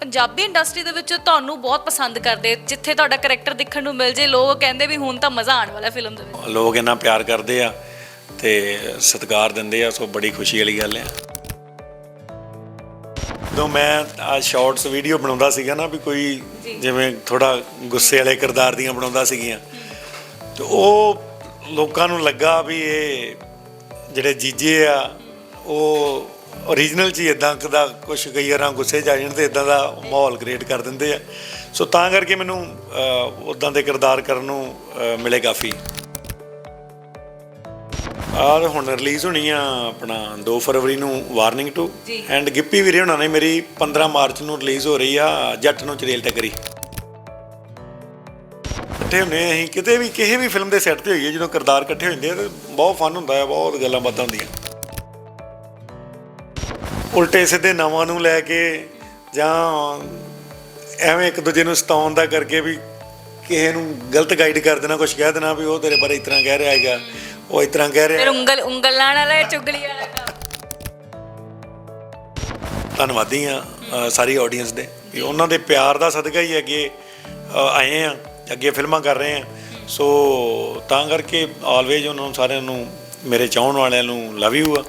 Punjabi industry ਦੇ ਵਿੱਚ ਤੁਹਾਨੂੰ ਬਹੁਤ ਪਸੰਦ ਕਰਦੇ ਜਿੱਥੇ ਤੁਹਾਡਾ ਕੈਰੈਕਟਰ ਦੇਖਣ ਨੂੰ ਮਿਲ ਜੇ ਲੋਕ ਕਹਿੰਦੇ ਵੀ ਹੁਣ ਤਾਂ ਮਜ਼ਾ ਆਉਣ ਵਾਲਾ ਫਿਲਮ ਦੇ ਵਿੱਚ। ਲੋਕ ਇੰਨਾ ਪਿਆਰ ਕਰਦੇ ਆ ਤੇ ਸਤਿਕਾਰ ਦਿੰਦੇ ਆ ਸੋ ਬੜੀ ਖੁਸ਼ੀ ਵਾਲੀ ਗੱਲ ਆ। ਜਦੋਂ ਮੈਂ ਆ ਸ਼ਾਰਟਸ ਵੀਡੀਓ ਬਣਾਉਂਦਾ ਸੀਗਾ ਨਾ ਵੀ ਕੋਈ ਜਿਵੇਂ ਥੋੜਾ ਗੁੱਸੇ ਵਾਲੇ ਕਿਰਦਾਰ ਦੀਆਂ ਬਣਾਉਂਦਾ ਸੀਗੀਆਂ। ਤੇ ਉਹ ਲੋਕਾਂ ਨੂੰ ਲੱਗਾ ਵੀ ਇਹ ਜਿਹੜੇ ਜੀਜੇ ਆ ਉਹ ਓਰੀਜਨਲ ਚ ਇਦਾਂ ਦਾ ਕੁਝ ਕਈ ਵਾਰਾਂ ਗੁੱਸੇ ਆ ਜਾਣ ਤੇ ਇਦਾਂ ਦਾ ਮਾਹੌਲ ਕ੍ਰੀਏਟ ਕਰ ਦਿੰਦੇ ਆ। ਸੋ ਤਾਂ ਕਰਕੇ ਮੈਨੂੰ ਉਦਾਂ ਦੇ ਕਿਰਦਾਰ ਕਰਨ ਨੂੰ ਮਿਲੇ ਕਾਫੀ। ਆਹ ਹੁਣ ਰਿਲੀਜ਼ ਹੋਣੀ ਆ ਆਪਣਾ 2 ਫਰਵਰੀ ਨੂੰ ਵਾਰਨਿੰਗ ਟੂ ਜੀ। ਐਂਡ ਗਿੱਪੀ ਵੀਰੇ ਹੋਣਾ ਨੇ ਮੇਰੀ 15 ਮਾਰਚ ਨੂੰ ਰਿਲੀਜ਼ ਹੋ ਰਹੀ ਆ ਜੱਟ ਨੂੰ ਚਰੇਲ ਟੱਕਰੀ। ਇਕੱਠੇ ਹੁੰਨੇ ਅਸੀਂ ਕਿਤੇ ਵੀ ਕਿਸੇ ਵੀ ਫਿਲਮ ਦੇ ਸੈੱਟ ਤੇ ਹੋਈਏ ਜਦੋਂ ਕਿਰਦਾਰ ਇਕੱਠੇ ਹੋ ਜਾਂਦੇ ਆ ਤੇ ਬਹੁਤ ਫਨ ਹੁੰਦਾ ਆ ਬਹੁਤ ਗੱਲਾਂ ਬਾਤਾਂ ਹੁੰਦੀਆਂ। ਉਲਟੇ ਸਿੱਧੇ ਨਾਵਾਂ ਨੂੰ ਲੈ ਕੇ ਜਾਂ ਐਵੇਂ ਇੱਕ ਦੂਜੇ ਨੂੰ ਸਤਾਉਣ ਦਾ ਕਰਕੇ ਵੀ ਕਿਸੇ ਨੂੰ ਗਲਤ ਗਾਈਡ ਕਰ ਦੇਣਾ ਕੁਝ ਕਹਿ ਦੇਣਾ ਵੀ ਉਹ ਤੇਰੇ ਬਾਰੇ ਇਸ ਤਰ੍ਹਾਂ ਕਹਿ ਰਿਹਾ ਹੈਗਾ ਉਹ ਇਸ ਤਰ੍ਹਾਂ ਕਹਿ ਫਿਰ ਰਿਹਾ ਉਂਗਲ ਉਂਗਲ ਲਾਣ ਵਾਲਾ ਚੁਗਲੀ ਵਾਲਾ। ਧੰਨਵਾਦੀ ਆ ਸਾਰੀ ਆਡੀਅנס ਦੇ ਵੀ ਉਹਨਾਂ ਦੇ ਪਿਆਰ ਦਾ ਸਦਕਾ ਹੀ ਅੱਗੇ ਆਏ ਆ ਅੱਗੇ ਫਿਲਮਾਂ ਕਰ ਰਹੇ ਆ ਸੋ ਤਾਂ ਕਰਕੇ ਆਲਵੇਜ ਉਹਨਾਂ ਨੂੰ ਸਾਰਿਆਂ ਨੂੰ ਮੇਰੇ ਚਾਹਣ ਵਾਲਿਆਂ ਨੂੰ ਲਵ ਯੂ ਆ।